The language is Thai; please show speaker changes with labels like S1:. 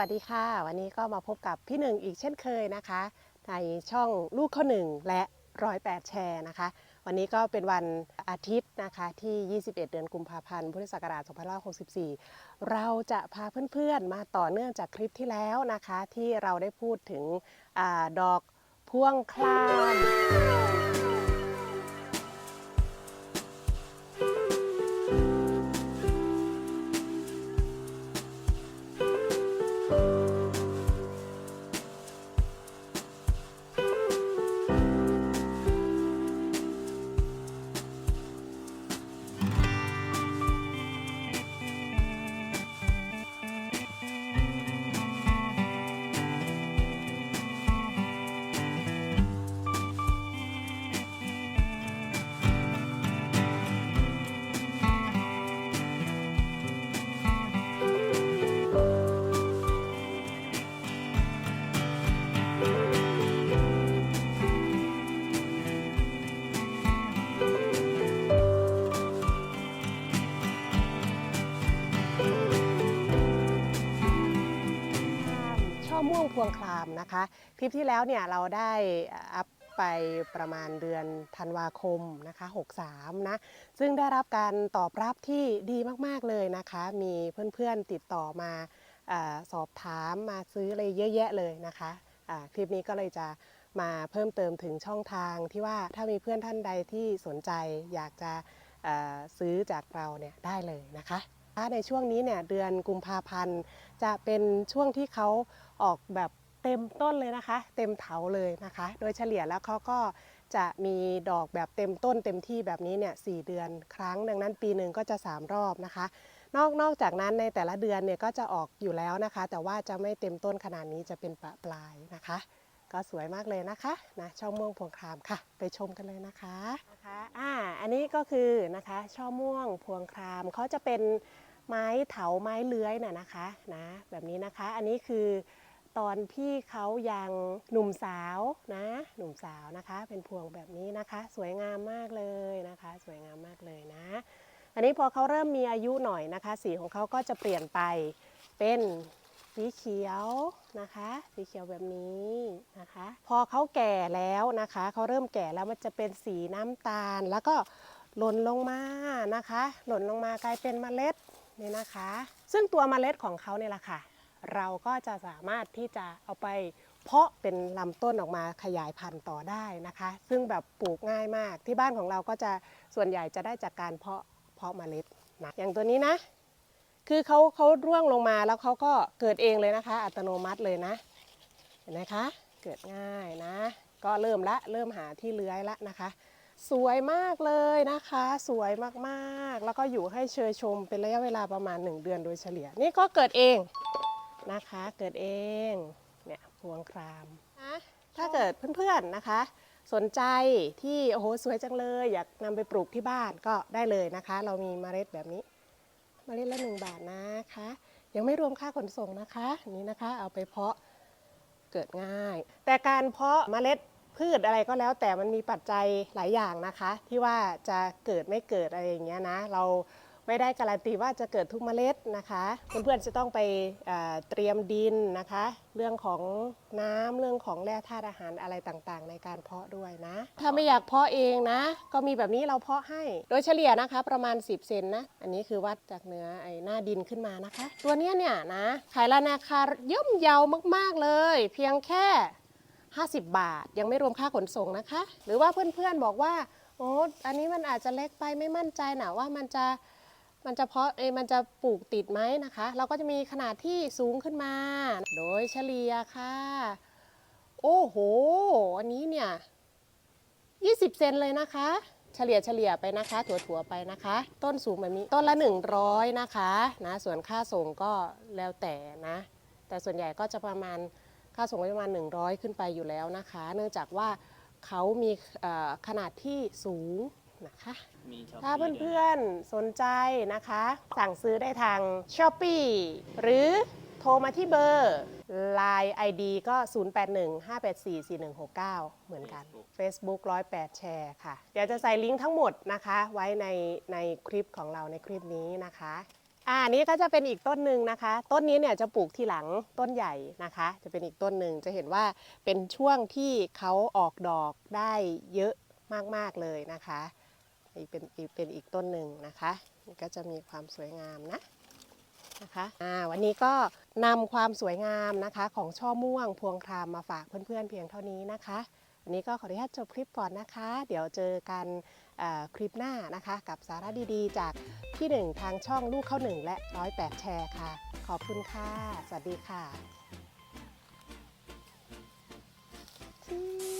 S1: วัสดีค่ะ วันนี้ก็มาพบกับพี่หนึ่งอีกเช่นเคยนะคะ ในช่องลูกข้อหนึ่งและร้อยแปดแชร์นะคะ วันนี้ก็เป็นวันอาทิตย์นะคะที่ 21 เดือนกุมภาพันธ์พุทธศักราช2564 เราจะพาเพื่อนๆมาต่อเนื่องจากคลิปที่แล้วนะคะ ที่เราได้พูดถึงอดอกพ่วงคลาม พวงคลามนะคะ คลิปที่แล้วเนี่ยเราได้อัพไปประมาณเดือนธันวาคมนะคะ63นะซึ่งได้รับการตอบรับที่ดีมากๆเลยนะคะ มีเพื่อนๆติดต่อมาอสอบถามมาซื้ออะไรเยอะแยะเลยนะคะอ่าคลิปนี้ก็เลยจะมาเพิ่มเติมถึงช่องทางที่ว่าถ้ามีเพื่อนท่านใดที่สนใจอยากจะซื้อจากเราเนี่ยได้เลยนะคะ ในช่วงนี้เนี่ยเดือนกุมภาพันธ์ จะเป็นช่วงที่เขาออกแบบเต็มต้นเลยนะคะ เต็มเถาเลยนะคะ โดยเฉลี่ยแล้วเขาก็จะมีดอกแบบเต็มต้นเต็มที่แบบนี้เนี่ยสเดือนครั้ง ดังนั้นปีหนึ่งก็จะ 3 รอบนะคะ นอกนอกจากนั้นในแต่ละเดือนเนี่ยก็จะออกอยู่แล้วนะคะ แต่ว่าจะไม่เต็มต้นขนาดนี้จะเป็นปะปลายนะคะ ก็สวยมากเลยนะคะนะช่อม่วงพวงครามค่ะ ไปชมกันเลยนะคะนะคะอ่าอันนี้ก็คือนะคะช่อม่วงพวงครามเขาจะเป็นไม้เถาไม้เลื้อยน่ะนะคะนะแบบนี้นะคะอันนี้คือตอนที่เขายังหนุ่มสาวนะหนุ่มสาวนะคะ เป็นพวงแบบนี้นะคะ สวยงามมากเลยนะคะ สวยงามมากเลยนะ อันนี้พอเขาเริ่มมีอายุหน่อยนะคะ สีของเขาก็จะเปลี่ยนไปเป็น สีเขียวนะคะ สีเขียวแบบนี้นะคะ พอเขาแก่แล้วนะคะเขาเริ่มแก่แล้วมันจะเป็นสีน้ำตาล แล้วก็หล่นลงมานะคะ หล่นลงมากลายเป็นเมล็ดนี่นะคะ ซึ่งตัวเมล็ดของเขาเนี่ยแหละค่ะ เราก็จะสามารถที่จะเอาไปเพาะเป็นลำต้นออกมาขยายพันธุ์ต่อได้นะคะ ซึ่งแบบปลูกง่ายมากที่บ้านของเราก็จะส่วนใหญ่จะได้จากการเพาะเพาะเมล็ดนะอย่างตัวนี้นะ คือเขาเขาร่วงลงมาแล้วเขาก็เกิดเองเลยนะคะ อัตโนมัติเลยนะ เห็นไหมคะ เกิดง่ายนะ ก็เริ่มละเริ่มหาที่เลื้อยละนะคะ สวยมากเลยนะคะ สวยมากๆ แล้วก็อยู่ให้เชยชมเป็นระยะเวลาประมาณ 1 เดือนโดยเฉลี่ย นี่ก็เกิดเองนะคะ เกิดเองเนี่ยพวงครามนะถ้าเกิดเพื่อนๆนะคะ สนใจที่โอ้โหสวยจังเลย อยากนำไปปลูกที่บ้านก็ได้เลยนะคะ เรามีเมล็ดแบบนี้ เมล็ดละหนึ่งบาทนะคะ ยังไม่รวมค่าขนส่งนะคะนี้นะคะเอาไปเพาะเกิดง่าย แต่การเพาะเมล็ดพืชอะไรก็แล้ว แต่มันมีปัจจัยหลายอย่างนะคะ ที่ว่าจะเกิดไม่เกิดอะไรอย่างเงี้ยนะเรา ไม่ได้การันตีว่าจะเกิดทุกเมล็ดนะคะเพื่อนๆจะต้องไปเตรียมดินนะคะ เรื่องของน้ำเรื่องของแร่ธาตุอาหารอะไรต่างๆ ในการเพาะด้วยนะ ถ้าไม่อยากเพาะเองนะ ก็มีแบบนี้เราเพาะให้ โดยเฉลี่ยนะคะประมาณ 10 เซนนะ อันนี้คือวัดจากเนื้อไอ้หน้าดินขึ้นมานะคะ ตัวเนี้ยเนี่ยนะขายราคาย่อมเยาวมากๆเลย เพียงแค่ 50 บาท ยังไม่รวมค่าขนส่งนะคะ หรือว่าเพื่อนๆบอกว่าโอ้อันนี้มันอาจจะเล็กไปไม่มั่นใจนะว่ามันจะ มันจะเพาะเอมันจะปลูกติดไหมนะคะ เราก็จะมีขนาดที่สูงขึ้นมา โดยเฉลี่ยค่ะ โอ้โห อันนี้เนี่ย20 เซนเลยนะคะ เฉลี่ยเฉลี่ยไปนะคะ ถั่วๆไปนะคะ ต้นสูงแบบนี้ต้นละ 100 นะคะนะส่วนค่าส่งก็แล้วแต่นะ แต่ส่วนใหญ่ก็จะประมาณค่าส่งก็ประมาณ 100 ขึ้นไปอยู่แล้วนะคะ เนื่องจากว่าเขามีขนาดที่สูงนะคะ
S2: มีช็อป
S1: ถ้า
S2: ปี้ด้วย
S1: เพื่อนๆ สนใจนะคะ สั่งซื้อได้ทาง s h อ p e e หรือโทรมาที่เบอร์ Line ID ก็ 0815844169 เหมือนกัน Facebook 108 แชร์ค่ะ เดี๋ยวจะใส่ลิงก์ทั้งหมดนะคะ ไว้ในในคลิปของเราในคลิปนี้นะคะอ่าอันนี้ก็จะเป็นอีกต้นหนึ่งนะคะ ต้นนี้เนี่ยจะปลูกทีหลังต้นใหญ่นะคะ จะเป็นอีกต้นหนึ่งจะเห็นว่าเป็นช่วงที่เขาออกดอกได้เยอะมากๆเลยนะคะ อีกเป็นอีกเป็นอีกต้นหนึ่งนะคะก็จะมีความสวยงามนะนะคะอ่วันนี้ก็นำความสวยงามนะคะของช่อม่วงพวงครามมาฝากเพื่อนเพื่อนเพียงเท่านี้นะคะวันนี้ก็ขออนุญาตจบคลิปก่อนนะคะ เดี๋ยวเจอกันคลิปหน้านะคะ กับสาระดีๆ จากพี่หนึ่งทางช่องลูกเข้าหนึ่งและร้อยแปดแชร์ค่ะ ขอบคุณค่ะ สวัสดีค่ะ